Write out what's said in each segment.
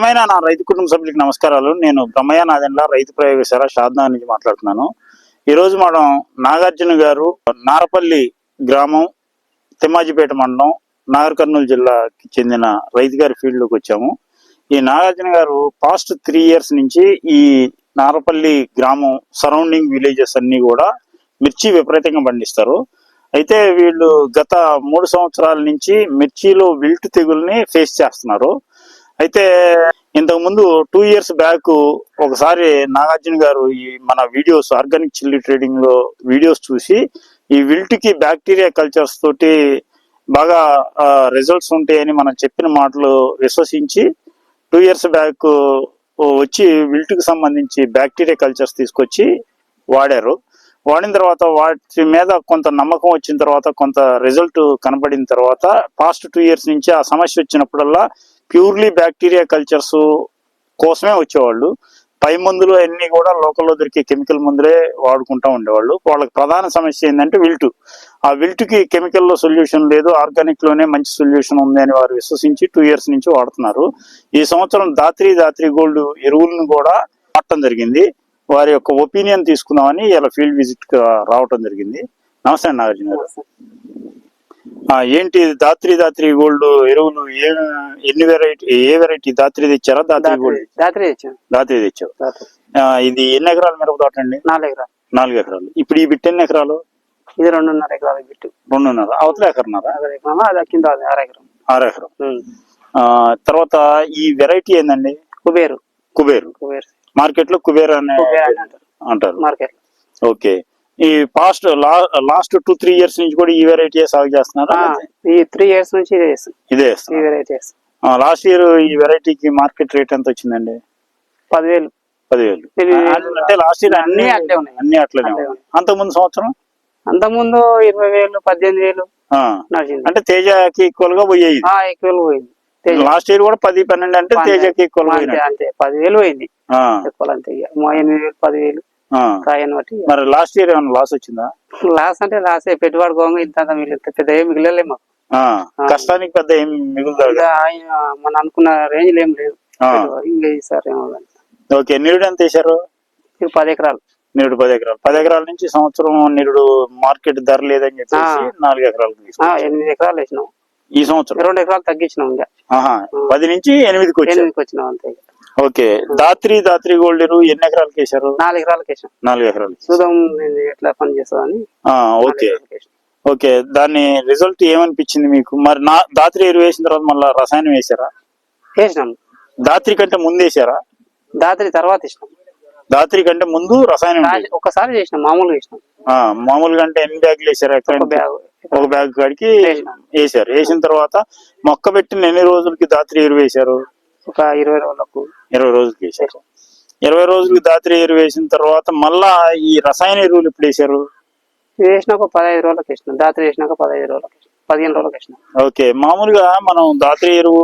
ప్రియమైన నా రైతు కుటుంబ సభ్యులకి నమస్కారాలు. నేను బ్రహ్మయ్య నాదెండ్ల రైతు ప్రయోగశాల షాద్నా నుంచి మాట్లాడుతున్నాను. ఈరోజు మనం నాగార్జున గారు నారపల్లి గ్రామం తిమ్మాజిపేట మండలం నాగర్ కర్నూలు జిల్లాకి చెందిన రైతు గారి ఫీల్డ్లోకి వచ్చాము. ఈ నాగార్జున గారు పాస్ట్ త్రీ ఇయర్స్ నుంచి ఈ నారపల్లి గ్రామం సరౌండింగ్ విలేజెస్ అన్నీ కూడా మిర్చి విపరీతంగా పండిస్తారు. అయితే వీళ్ళు గత మూడు సంవత్సరాల నుంచి మిర్చిలో విల్ట్ తెగుల్ని ఫేస్ చేస్తున్నారు. అయితే ఇంతకు ముందు టూ ఇయర్స్ బ్యాక్ ఒకసారి నాగార్జున గారు ఈ మన వీడియోస్ ఆర్గానిక్ చిల్లీ ట్రేడింగ్లో వీడియోస్ చూసి ఈ విల్ట్కి బ్యాక్టీరియా కల్చర్స్ తోటి బాగా రిజల్ట్స్ ఉంటాయని మనం చెప్పిన మాటలు విశ్వసించి టూ ఇయర్స్ బ్యాక్ వచ్చి విల్ట్కి సంబంధించి బ్యాక్టీరియా కల్చర్స్ తీసుకొచ్చి వాడారు. వాడిన తర్వాత వాటి మీద కొంత నమ్మకం వచ్చిన తర్వాత కొంత రిజల్ట్ కనబడిన తర్వాత పాస్ట్ టూ ఇయర్స్ నుంచి ఆ సమస్య వచ్చినప్పుడల్లా ప్యూర్లీ బ్యాక్టీరియా కల్చర్స్ కోసమే వచ్చేవాళ్ళు. పై మందులు అన్ని కూడా లోకల్లో దొరికే కెమికల్ మందులే వాడుకుంటా ఉండేవాళ్ళు. వాళ్ళకి ప్రధాన సమస్య ఏంటంటే విల్టు. ఆ విల్టుకి కెమికల్లో సొల్యూషన్ లేదు. ఆర్గానిక్లోనే మంచి సొల్యూషన్ ఉంది అని వారు విశ్వసించి టూ ఇయర్స్ నుంచి వాడుతున్నారు. ఈ సంవత్సరం దాత్రి దాత్రి గోల్డ్ ఎరువులను కూడా వాడటం జరిగింది. వారి యొక్క ఒపీనియన్ తీసుకుందామని ఇలా ఫీల్డ్ విజిట్ రావటం జరిగింది. నమస్తే నాగార్జున గారు. ఏంటి దాత్రి దాత్రి గోల్డ్ ఎరువులు ఏ ఎన్ని వెరైటీ ఏ వెరైటీ? దాత్రి తెచ్చారా? దాత్రి గోల్డ్? రాత్రి తెచ్చాను దాత్రి తెచ్చావు. ఇది ఎన్ని ఎకరాలు మిరప తోట అండి? నాలుగు ఎకరాలు. నాలుగు ఎకరాలు. ఇప్పుడు ఈ బిట్ ఎన్ని ఎకరాలు? ఇది రెండున్నర ఎకరాల బిట్టు. రెండున్నర. అవతల ఎకరన్నారా? అది కింద అర ఎకరం. ఆరు ఎకరం. తర్వాత ఈ వెరైటీ ఏందండి? కుబేరు. కుబేరు. కుబేరు. మార్కెట్లో కుబేర్ అనే అంటారు. Market okay. ఈ past last two three years నుంచి కూడా ఈ వెరైటీ సాగు చేస్తున్నారా? ఈ త్రీ ఇయర్స్ నుంచి ఇదే ఈ వెరైటీ లాస్ట్ ఇయర్ ఈ వెరైటీకి మార్కెట్ రేట్ ఎంత వచ్చిందండి? పదివేలు. పదివేలు. అంటే లాస్ట్ ఇయర్ అన్ని అట్లే ఉన్నాయి. అన్ని అట్లనే అట్లే ఉన్నాయి. అంతకుముందు సంవత్సరం? అంతకుముందు ఇరవై వేలు పద్దెనిమిది వేలు అంటే తేజకి ఈక్వల్గా పోయేది. ఆ, ఎక్కువ పోయింది. లాస్ట్ ఇయర్ కూడా పది పన్నెండు అంటే. తేజకి అంతే పదివేలు పోయింది. ఎక్కువ అంతే. ఎనిమిది వేలు పదివేలు. కాయని బట్టి. మరి లాస్ట్ ఇయర్ ఏమైనా లాస్ వచ్చిందా? లాస్ అంటే లాస్ పెట్టుబడి పోగా ఇంత మిగిలితే పెద్ద ఏం మిగిలలే మాకు. కష్టానికి పెద్ద ఏం ఆయన మన అనుకున్న రేంజ్ ఏం లేదు. ఇంకా సార్. ఓకే నిరుడు ఎంత ఇది పది ఎకరాలు. నిరుడు పది ఎకరాలు. పది ఎకరాల నుంచి సంవత్సరం నిరుడు మార్కెట్ ధర లేదని చెప్పేసి. నాలుగు ఎకరాలు. ఎనిమిది ఎకరాలు వేసినాం. ఈ సంవత్సరం? రెండు ఎకరాలు తగ్గించినాం ఇంకా. పది నుంచి ఎనిమిదికి ఎనిమిదికి వచ్చినాం అంతే. ఓకే దాత్రి దాత్రి గోల్డ్ ఎన్ని ఎకరాలకి వేశారు? నాలుగు ఎకరాలకు వేసినాం. నాలుగు ఎకరాలు చూద్దాం నేను ఎట్లా పని చేస్తుందని ఆ, ఓకే. ఓకే దాని రిజల్ట్ ఏమనిపించింది మీకు? మరి నా దాత్రి ఎరువు వేసిన తర్వాత మళ్ళీ రసాయనం వేసారా వేసినాం. దాత్రి కంటే ముందు వేసారా దాత్రి తర్వాత వేసినాం. దాత్రి కంటే ముందు రసాయనం రా- ఉండేది. ఒక్కసారి చేసినాం మామూలుగా ఆ, మామూలుగా అంటే ఎన్ని బ్యాగులు వేసారు బ్యాగ్. ఒక బ్యాగ్ కాడికి వేసినాం. వేసారు వేసిన తర్వాత మొక్క పెట్టిన ఎన్ని రోజులకి దాత్రి ఎరువు వేశారు? ఒక ఇరవై రోజులకు ఇరవై రోజులకి వేశారు. ఇరవై రోజులకి దాత్రి ఎరువు వేసిన తర్వాత మళ్ళా ఈ రసాయన ఎరువులు ఇప్పుడు వేశారు? ఇది వేసినాక ఒక పదహైదు రోజులకు వేసినాం. దాత్రి వేసినాక పదహైదు రోజులకు వేసినాం. పదిహేను రోజులకు వేసినాం. ఓకే. మామూలుగా మనం దాత్రి ఎరువు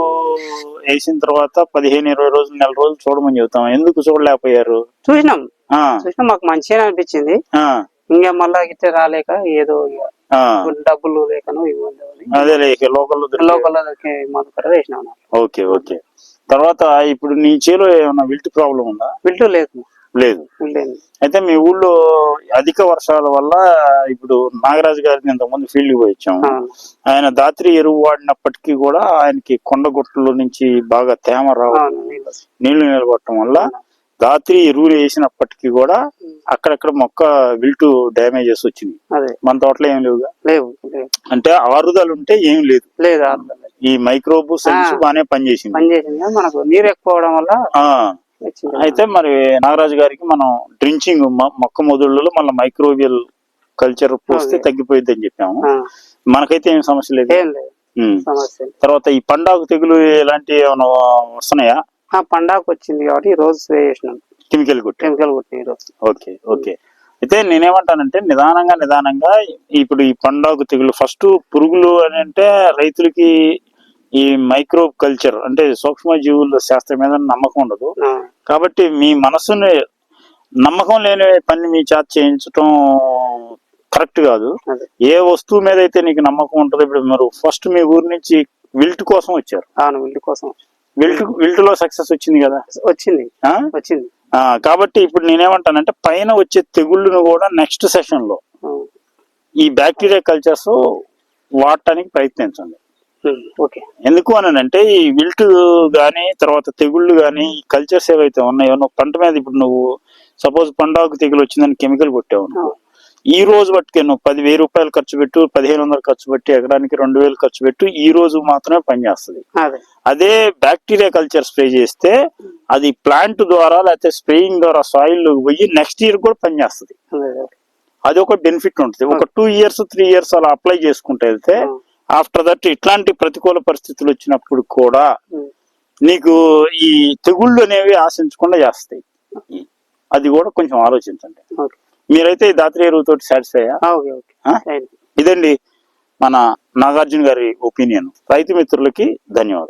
వేసిన తర్వాత పదిహేను ఇరవై రోజులు నెల రోజులు చూడమని చెబుతాం. ఎందుకు చూడలేకపోయారు? చూసినాం. చూసినాం. మాకు మంచిగా అనిపించింది. ఆ, ఇంకా మళ్ళా గిట్ట రాలేక ఏదో. డబ్బులు లేకనో లోకల్ వేసినాం ఓకే ఓకే. తర్వాత ఇప్పుడు నీ చేలో ఏమైనా విల్ట్ ప్రాబ్లం ఉందా? బిల్టు లేదు లేదు. అయితే మీ ఊళ్ళో అధిక వర్షాల వల్ల ఇప్పుడు నాగరాజు గారిని ఇంతకుముందు ఫీల్డ్ పోయి ఆ, ఆయన దాత్రి ఎరువు వాడినప్పటికీ కూడా ఆయనకి కొండగొట్టులో నుంచి బాగా తేమ రావడం. నీళ్ళు నిలబడటం వల్ల దాత్రి ఎరువులు వేసినప్పటికీ కూడా అక్కడక్కడ మొక్క విల్టు డ్యామేజెస్ వచ్చింది మన తోటలో ఏం లేవుగా? లేవు లేవు. అంటే ఆరుదలు ఉంటే ఏం లేదు. లేదు. ఈ మైక్రోబ్ సెల్స్ ఆ. బాగానే పనిచేసింది. పని చేసింది కానీ మనకు నీరు ఎక్కువ అవడం వల్ల అయితే మరి నాగరాజు గారికి మనం డ్రించింగ్ మొక్క మొదళ్ళలో మళ్ళీ మైక్రోబియల్ కల్చర్ పోస్తే. తగ్గిపోయింది అని చెప్పాము. మనకైతే ఏం. సమస్య లేదు. తర్వాత ఈ పండాకు తెగులు ఇలాంటివి ఏమైనా వస్తున్నాయా? ఆ పండగ వచ్చింది కాబట్టి ఈ రోజు స్ప్రే చేసినాం. కెమికల్ కొట్టి. కెమికల్ కొట్టిన ఈ రోజు. Okay okay. అయితే నేనేమంటానంటే నిదానంగా నిదానంగా ఇప్పుడు ఈ పండాకు తెగులు ఫస్ట్ పురుగులు అని అంటే రైతులకి ఈ మైక్రో కల్చర్ అంటే సూక్ష్మ జీవుల శాస్త్రం మీద నమ్మకం ఉండదు. ఆ, కాబట్టి మీ మనసుని నమ్మకం లేని పని మీ చేత చేయించటం కరెక్ట్ కాదు. ఏ వస్తువు మీద అయితే నీకు నమ్మకం ఉంటుందో ఇప్పుడు మీరు ఫస్ట్ మీ ఊరి నుంచి విల్ట్ కోసం వచ్చారు. అవును వీళ్ళ కోసం విల్ట్ విల్ట్లో సక్సెస్ వచ్చింది కదా? వచ్చింది? వచ్చింది. కాబట్టి ఇప్పుడు నేనేమంటానంటే పైన వచ్చే తెగుళ్ళను కూడా నెక్స్ట్ సెషన్లో ఈ బ్యాక్టీరియా కల్చర్స్ వాడటానికి ప్రయత్నించండి. ఓకే. ఎందుకు అని అంటే ఈ విల్ట్ గానీ తర్వాత తెగుళ్ళు గానీ ఈ కల్చర్స్ ఏవైతే ఉన్నాయో నువ్వు పంట మీద ఇప్పుడు నువ్వు సపోజ్ పండాకు తెగులు వచ్చిందని కెమికల్ కొట్టావు. ఈ రోజు బట్టుకే నువ్వు పది వెయ్యి రూపాయలు ఖర్చు పెట్టు పదిహేను వందలు ఖర్చు పెట్టి ఎకరానికి రెండు వేలు ఖర్చు పెట్టు ఈ రోజు మాత్రమే పనిచేస్తుంది. అదే. బ్యాక్టీరియా కల్చర్ స్ప్రే చేస్తే అది ప్లాంట్ ద్వారా లేకపోతే స్ప్రేయింగ్ ద్వారా సాయిల్ పోయి నెక్స్ట్ ఇయర్ కూడా పనిచేస్తుంది. అదే. ఒక బెనిఫిట్ ఉంటుంది. ఒక టూ ఇయర్స్ త్రీ ఇయర్స్ అలా అప్లై చేసుకుంటే వెళ్తే ఆఫ్టర్ దట్ ఇట్లాంటి ప్రతికూల పరిస్థితులు వచ్చినప్పుడు కూడా నీకు ఈ తెగుళ్ళు అనేవి ఆశించకుండా చేస్తాయి. అది కూడా కొంచెం ఆలోచించండి. మీరైతే ఈ దాత్రి ఎరువుతో సాటిస్ఫై ఇదండి మన నాగార్జున గారి ఒపీనియన్. రైతు మిత్రులకి ధన్యవాదాలు.